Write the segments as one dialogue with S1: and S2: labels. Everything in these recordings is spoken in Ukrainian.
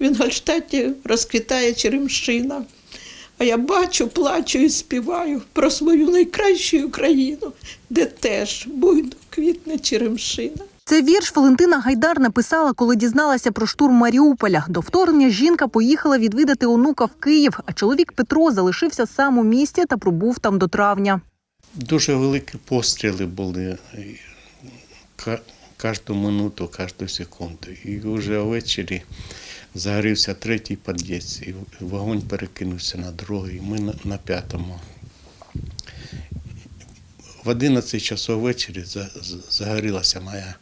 S1: В Інгольштаті розквітає черемшина. А я бачу, плачу і співаю про свою найкращу Україну, де теж буйно квітне черемшина.
S2: Цей вірш Валентина Гайдар написала, коли дізналася про штурм Маріуполя. До вторгнення жінка поїхала відвідати онука в Київ, а чоловік Петро залишився сам у місті та пробув там до травня.
S3: Дуже великі постріли були кожну минуту, кожну секунду. І вже ввечері загорівся третій під'їзд, і вогонь перекинувся на другий. Ми на, на п'ятому. В 11 часов ввечері загорілася моя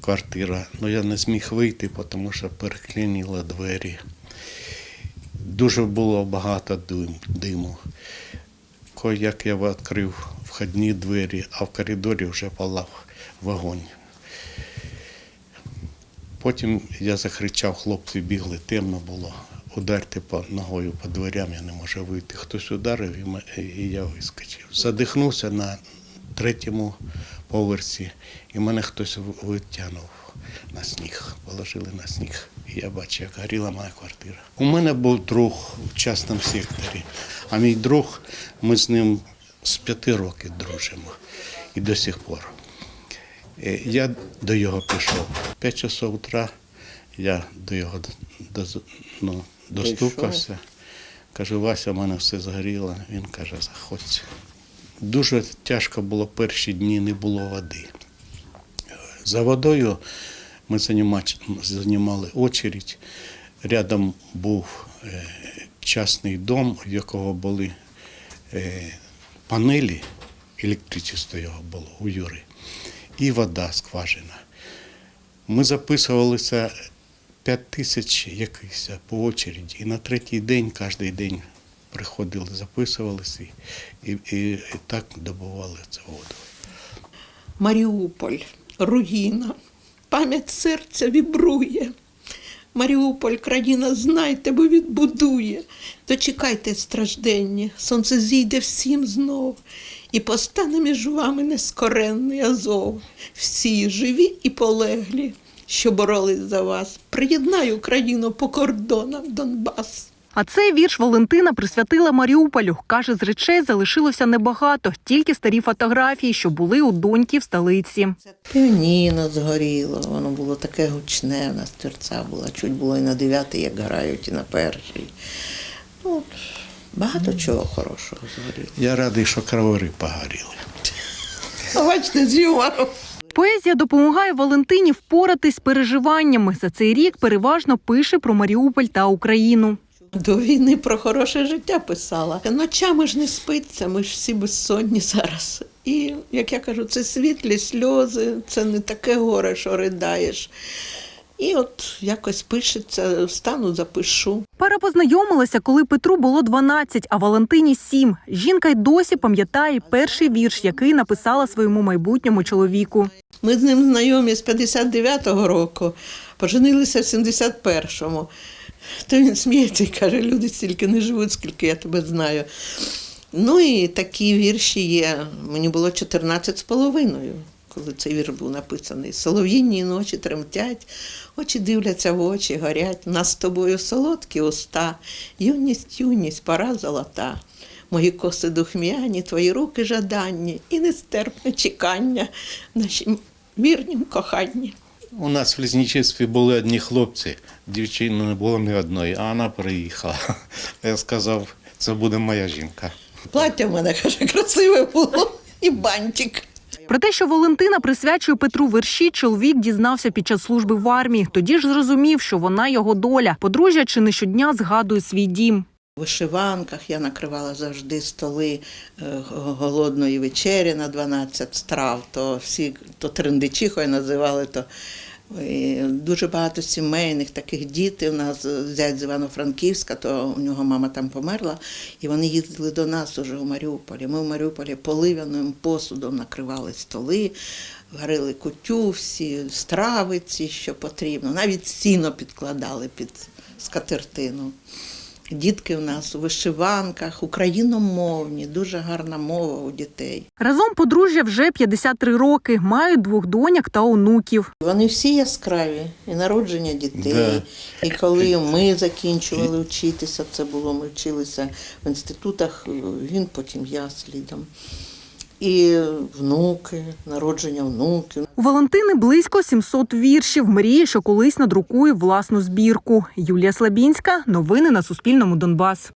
S3: квартира. Ну я не зміг вийти, тому що переклинило двері. Дуже було багато дим- диму. Як я відкрив входні двері, а в коридорі вже палав вогонь. Потім я закричав, хлопці бігли, темно було. Ударте по ногою по дверям, я не можу вийти. Хтось ударив і я вискочив. Задихнувся на третьому поверсі, і мене хтось витягнув на сніг, положили на сніг. І я бачу, як горіла моя квартира. У мене був друг в частному секторі, а мій друг, ми з ним з п'яти років дружимо і до сих пор. Е, Я до його пішов. П'ять часов утра я до його до, ну, достукався. Кажу, Вася, в мене все згоріло. Він каже, заходь. Дуже тяжко було перші дні, не було води. За водою ми займали очередь. Рядом був е, частний дом, в якого були е, панелі, електричество його було у Юри, і вода скважина. Ми записувалися 5 тисяч якихось по очереді. І на третій день, кожен день приходили, записувалися і, і, і так добували цю воду.
S1: Маріуполь, руїна, пам'ять серця вібрує. Маріуполь, країна, знайте, бо відбудує. Дочекайте стражденні, сонце зійде всім знов, і постане між вами нескоренний Азов. Всі живі і полеглі, що боролись за вас. Приєднаю країну по кордонам Донбас.
S2: А цей вірш Валентина присвятила Маріуполю. Каже, з речей залишилося небагато, тільки старі фотографії, що були у доньки в столиці.
S1: Піаніно згоріло, воно було таке гучне, у нас терця була, чуть було і на дев'ятий, як грають, і на перший. Ну, от, багато чого хорошого згоріло.
S3: Я радий, що кровори погоріли.
S1: А бачите, з юмором.
S2: Поезія допомагає Валентині впоратись з переживаннями. За цей рік переважно пише про Маріуполь та Україну.
S1: До війни про хороше життя писала. Ночами ж не спиться, ми ж всі безсонні зараз. І, як я кажу, це світлі сльози, це не таке горе, що ридаєш. І от якось пишеться, встану, запишу.
S2: Пара познайомилася, коли Петру було 12, а Валентині 7. Жінка й досі пам'ятає перший вірш, який написала своєму майбутньому чоловіку.
S1: Ми з ним знайомі з 59-го року, поженилися в 71-му. То він сміється і каже, люди стільки не живуть, скільки я тебе знаю. Ну і такі вірші є. Мені було 14 з половиною, коли цей вірш був написаний. Солов'їні ночі тремтять, очі дивляться в очі, горять. Нас з тобою солодкі уста, юність, юність, пора золота. Мої коси духмяні, твої руки жаданні і нестерпне чекання нашім вірнім коханні.
S3: У нас в лісничестві були одні хлопці, дівчини не було ні одної, а вона приїхала. Я сказав, це буде моя жінка.
S1: Плаття в мене каже, красиве було і бантик.
S2: Про те, що Валентина присвячує Петру верші, чоловік дізнався під час служби в армії. Тоді ж зрозумів, що вона його доля. Подружжя чи не щодня згадує свій дім.
S1: В вишиванках я накривала завжди столи е, голодної вечері на 12 страв, то всі то трендичихою називали, то дуже багато сімейних таких діти. У нас зять з Івано-Франківська, то у нього мама там померла, і вони їздили до нас уже у Маріуполі. Ми в Маріуполі поливяним посудом накривали столи, варили кутю, всі страви ці, що потрібно, навіть сіно підкладали під скатертину. Дітки у нас у вишиванках, україномовні, дуже гарна мова у дітей.
S2: Разом подружжя вже 53 роки, мають двох доньок та онуків.
S1: Вони всі яскраві, і народження дітей,
S3: Да.
S1: і коли ми закінчували вчитися, це було, ми вчилися в інститутах, він потім я слідом. І внуки, народження внуків.
S2: У Валентини близько 700 віршів. Мріє, що колись надрукує власну збірку. Юлія Слабінська. Новини на Суспільному. Донбас.